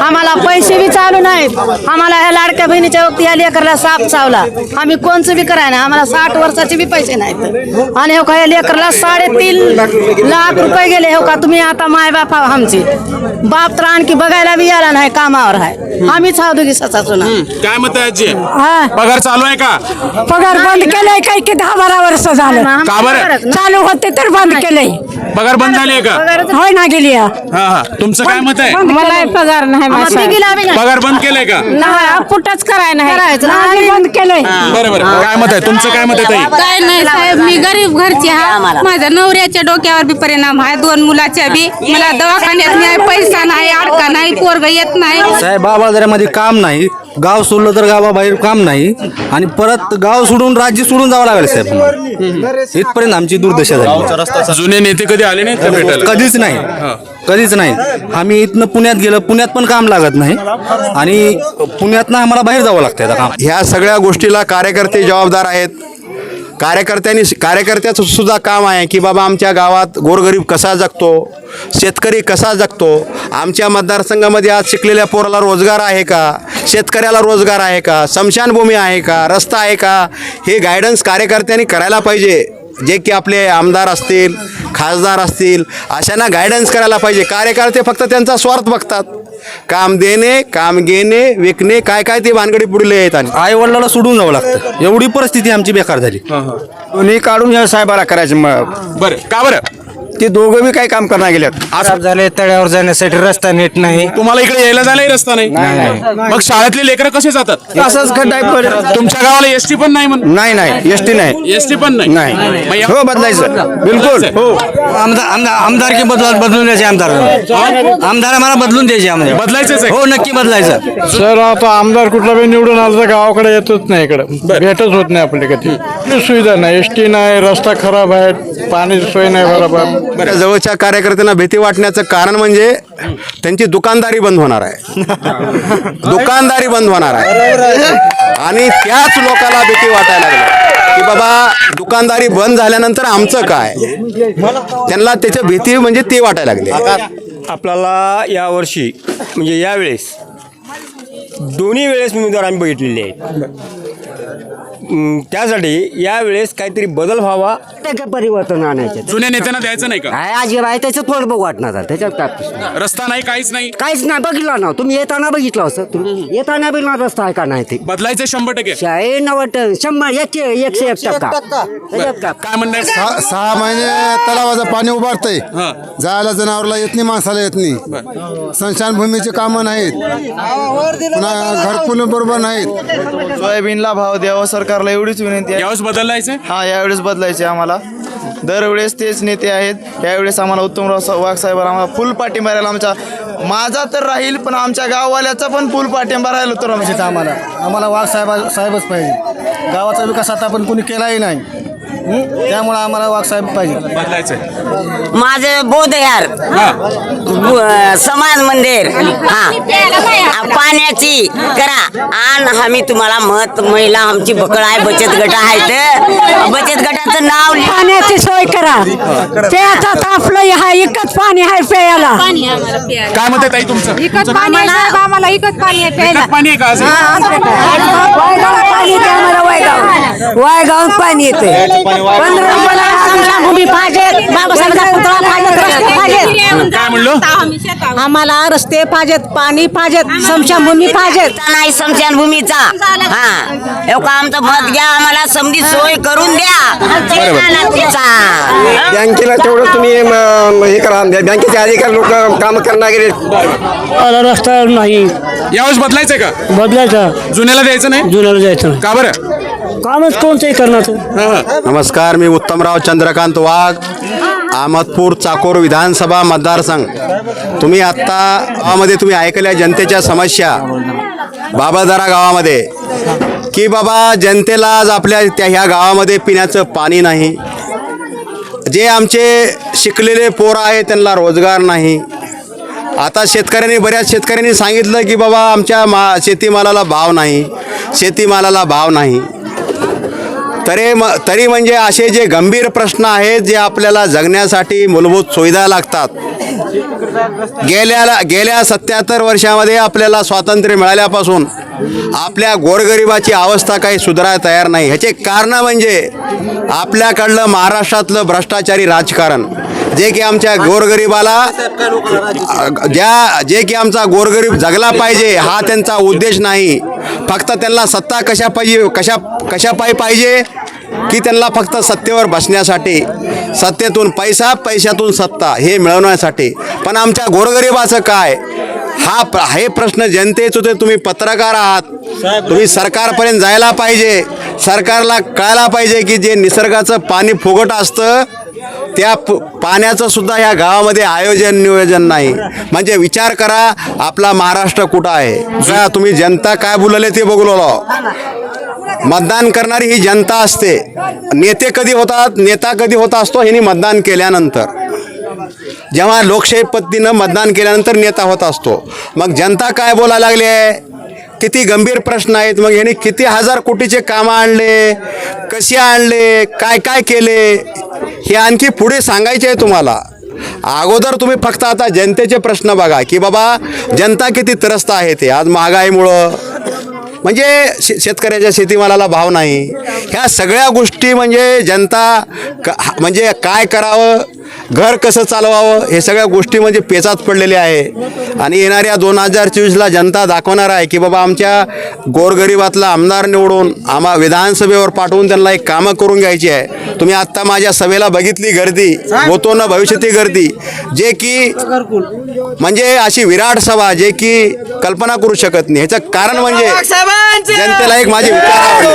आम्हाला पैसे बी चालू नाहीत. आम्हाला ह्या लाडक्या बहिणीच्या वक्ती या लेकरला साप चावला. आम्ही कोणचं बी कराय ना आम्हाला साठ वर्षाचे बी पैसे नाहीत. आणि हो का या लेकरला साडेतीन लाख रुपये गेले. हो का तुम्ही आता माय बाप आहो आमचे. बाप तर आणखी बघायला बी यायला नाही कामावर आहे. आम्हीच आहो दोघी ससा सुना काय मत आहे आजी? हा. पगार चालू आहे का? पगार बंद केलंय काय की दहा बारा वर्ष झालं. का बरं? चालू होते तर बंद केलंय. पगार बंद झाली आहे का? होय ना गेली हा हा. तुमचं काय मत आहे? मला पगार नाही. पगार बंद केलंय का? पुटच कराय नाही. करायचं. नाही. आम्ही बंद केलंय. बरं बरं काय मत आहे? तुमचं काय मत आहे ताई? काय नाही साहेब मी गरीब घरची आहे माझ्या नवऱ्याच्या डोक्यावर बी परिणाम आहे. दोन मुलाच्या बी. मला दवाखान्यात नाही पैसा नाही अडका नाही पोरग येत नाही. साहेब बाबाजाऱ्यामध्ये काम नाही. गाव सोडलं तर गावाबाहेर काम नाही. आणि परत गाव सोडून राज्य सोडून जावं लागेल साहेब. इथपर्यंत आमची दुर्दशा झाली. जुने नेते कधी आले नाहीत का भेटायला? कधीच नाही. कधीच नाही. आम्ही इथनं पुण्यात गेलो पुण्यात पण काम लागत नाही. आणि पुण्यातनं आम्हाला बाहेर जावं लागतं आता काम. ह्या सगळ्या गोष्टीला कार्यकर्ते जबाबदार आहेत. कार्यकर्त्यांनी कार्यकर्त्याचं सुद्धा काम आहे की बाबा आमच्या गावात गोरगरीब कसा जगतो शेतकरी कसा जगतो आमच्या मतदारसंघामध्ये आज शिकलेल्या पोराला रोजगार आहे का शेतकऱ्याला रोजगार आहे का स्मशानभूमी आहे का रस्ता आहे का हे गायडन्स कार्यकर्त्यांनी करायला पाहिजे. जे की आपले आमदार असतील खासदार असतील अशांना गायडन्स करायला पाहिजे. कार्यकर्ते फक्त त्यांचा स्वार्थ बघतात. काम देणे काम घेणे विकणे काय काय ते भानगडी पुढले आहेत आणि आई वडिलाला सोडून जावं लागतं. एवढी परिस्थिती आमची बेकार झाली. दोन्ही काढून या साहेबाला करायचं मग बरं का बरं? ते दोघं बी काही काम करणार गेल्यात? खराब झाले तळ्यावर जाण्यासाठी रस्ता नीट नाही. तुम्हाला इकडे यायला जायलाही रस्ता नाही? मग शाळेतले लेकरं कसे जातात? असंच खड्डा आहे. तुमच्या गावाला एसटी पण नाही म्हणून? नाही नाही. एस टी नाही. एसटी पण नाही? या- हो बदलायचं. बिलकुल. हो. आमदार आमदार आमदारकी बदल बदलून द्यायचे आमदार. आमदार आम्हाला बदलून द्यायचे आम्हाला. बदलायचंच आहे. हो नक्की बदलायचं. सर आता आमदार कुठला बी निवडून आला तर गावाकडे येतच नाही इकडे. भेटच होत नाही आपल्या कधी. कुठली सुविधा नाही? एस टी नाही रस्ता खराब आहे पाणी सोय नाही बरोबर. बरं, जवळच्या कार्यकर्त्यांना भीती वाटण्याचं कारण म्हणजे त्यांची दुकानदारी बंद होणार आहे. दुकानदारी बंद होणार आहे. आणि त्याच लोकांना भीती वाटायला लागली. की बाबा दुकानदारी बंद झाल्यानंतर आमचं काय? त्यांना त्याच्या भीती म्हणजे ते वाटायला लागले. आपल्याला यावर्षी म्हणजे यावेळेस दोन्ही वेळेस उमेदवार आम्ही बघितलेले आहेत. अं, त्यासाठी यावेळेस काहीतरी बदल व्हावा. त्याचं परिवर्तन आणायचं. जुन्या नेत्यांना द्यायचं नाही का? काय अजिबात आहे त्याचं थोडं बघू वाटणार आहे. त्याच्यात काय प्रश्न नाही. रस्ता नाही काहीच नाही. काहीच नाही बघितलं ना. तुम्ही येताना बघितलं असं? तुम्ही येताना बी ना रस्ता आहे का नाही ते? बदलायचं शंभर टक्के. शहे नव्वद शंभर एकशे एकशे एक टक्का. त्याच्यात काय? काय म्हणणं आहे? सहा सहा महिने तलावाचं पाणी उभारतंय. जायला जनावरला येत नाही माणसाला येत नाही. स्मशानभूमीची कामं नाहीत. पुन्हा घरकुल बरोबर नाहीत. सोयाबीनला भाव द्यावा सरकारला एवढीच विनंती आहे. यावेळेस बदलायचं हा यावेळेस बदलायचे आम्हाला. दरवेळेस तेच नेते आहेत. यावेळेस आम्हाला उत्तमराव वाघ साहेबांना आम्हाला फुल पाठिंबा राहील. आमच्या माझा तर राहील पण आमच्या गाववाल्याचा पण फुल पाठिंबा राहील उत्तमराव आम्हाला. आम्हाला वाघ साहेब साहेबच पाहिजे. गावाचा विकास आता पण कोणी केलाही नाही. त्यामुळे आम्हाला वाघ साहेब पाहिजे. बदलायचंय. माझे बोधयार. समाज मंदिर. हा. पाण्याची करा. आणि आम्ही तुम्हाला मत महिला आमची बकळ आहे बचत गट आहेत बचत गटाचं नाव लिहा. पाण्याची सोय करा. प्यायचा तापलं हा एकच पाणी आहे प्यायला. आहे. काय मत आहे ताई तुमचं? इकत पाणी आहे साहेब, आम्हाला इकत पाणी आहे प्यायला. विकत पाणी आहे का असं? वायगाव पाणी येते पंधरा रुपयाला. आम्हाला रस्ते पाहिजेत पाणी पाहिजेत स्मशानभूमी पाहिजेत. नाही स्मशानभूमीचा हा. एवढं आमचं मत घ्या आम्हाला समधी सोय करून द्या. बँकेला तेवढं तुम्ही हे करा. बँकेचे अधिकारी लोक काम करणार गेले रस्ता नाही. यावेळेस बदलायचंय का? बदलायचा. जुन्याला द्यायचं नाही? जुन्याला जायचं का बरं? कामच कोणतंही करणार नमस्कार मी उत्तमराव चंद्रकांत वाघ अहमदपूर चाकोर विधानसभा मतदारसंघ. तुम्ही आत्ता गावामध्ये तुम्ही ऐकल्या जनतेच्या समस्या. बाबादारा गावामध्ये. की बाबा जनतेला आज आपल्या त्या ह्या गावामध्ये पिण्याचं पाणी नाही. जे आमचे शिकलेले पोरं आहे त्यांना रोजगार नाही. आता शेतकऱ्यांनी बऱ्याच शेतकऱ्यांनी सांगितलं की बाबा आमच्या मा शेतीमालाला भाव नाही. शेतीमालाला भाव नाही. तरी म तरी म्हणजे असे जे गंभीर प्रश्न आहेत जे आपल्याला जगण्यासाठी मूलभूत सुविधा लागतात. गेल्या गेल्या सत्याहत्तर वर्षामध्ये आपल्याला स्वातंत्र्य मिळाल्यापासून आपल्या गोरगरिबाची अवस्था काही सुधारायला तयार नाही. ह्याचे कारण म्हणजे आपल्याकडलं महाराष्ट्रातलं भ्रष्टाचारी राजकारण. जे की आमच्या गोरगरिबाला ज्या जे की आमचा गोरगरीब जगला पाहिजे हा त्यांचा उद्देश नाही. फक्त त्यांना सत्ता कशा पाहिजे कशा कशापायी पाहिजे की त्यांना फक्त सत्तेवर बसण्यासाठी. सत्तेतून पैसा पैशातून सत्ता हे मिळवण्यासाठी. पण आमच्या गोरगरिबाचं काय? हा प्र हे प्रश्न जनतेच होते तुम्ही पत्रकार आहात. तुम्ही सरकारपर्यंत जायला पाहिजे. सरकारला कळायला पाहिजे की जे निसर्गाचं पाणी फुगट असतं त्या प- पाण्याचं सुद्धा या गावामध्ये आयोजन नियोजन नाही. म्हणजे विचार करा आपला महाराष्ट्र कुठं आहे? तुम्ही जनता काय बोलले ते बघलो मतदान करणारी ही जनता असते. नेते कधी होतात नेता कधी होता असतो ह्यांनी मतदान केल्यानंतर. जेव्हा लोकशाही पद्धतीनं मतदान केल्यानंतर नेता होत असतो. मग जनता काय बोलायला लागली आहे? किती गंभीर प्रश्न आहेत. मग यांनी किती हजार कोटीचे कामं आणले? कसे आणले? काय काय केले? हे आणखी पुढे सांगायचे आहे तुम्हाला. अगोदर तुम्ही फक्त आता जनतेचे प्रश्न बघा की बाबा जनता किती त्रस्त आहे ते. आज महागाईमुळं. म्हणजे शे शेतकऱ्याच्या शेतीमालाला भाव नाही. ह्या सगळ्या गोष्टी म्हणजे जनता का म्हणजे काय करावं? घर कसं चालवावं हे सगळ्या गोष्टी म्हणजे पेचात पडलेल्या आहे. आणि येणाऱ्या दोन हजार चोवीसला जनता दाखवणार आहे की बाबा आमच्या गोरगरिबातला आमदार निवडून आम्हा विधानसभेवर पाठवून त्यांना एक कामं करून घ्यायची आहे. तुम्ही आत्ता माझ्या सभेला बघितली गर्दी होतो ना भविष्यातली गर्दी जे की म्हणजे अशी विराट सभा जे की कल्पना करू शकत नाही. ह्याचं कारण म्हणजे जनतेला एक माझे विचार आवडले.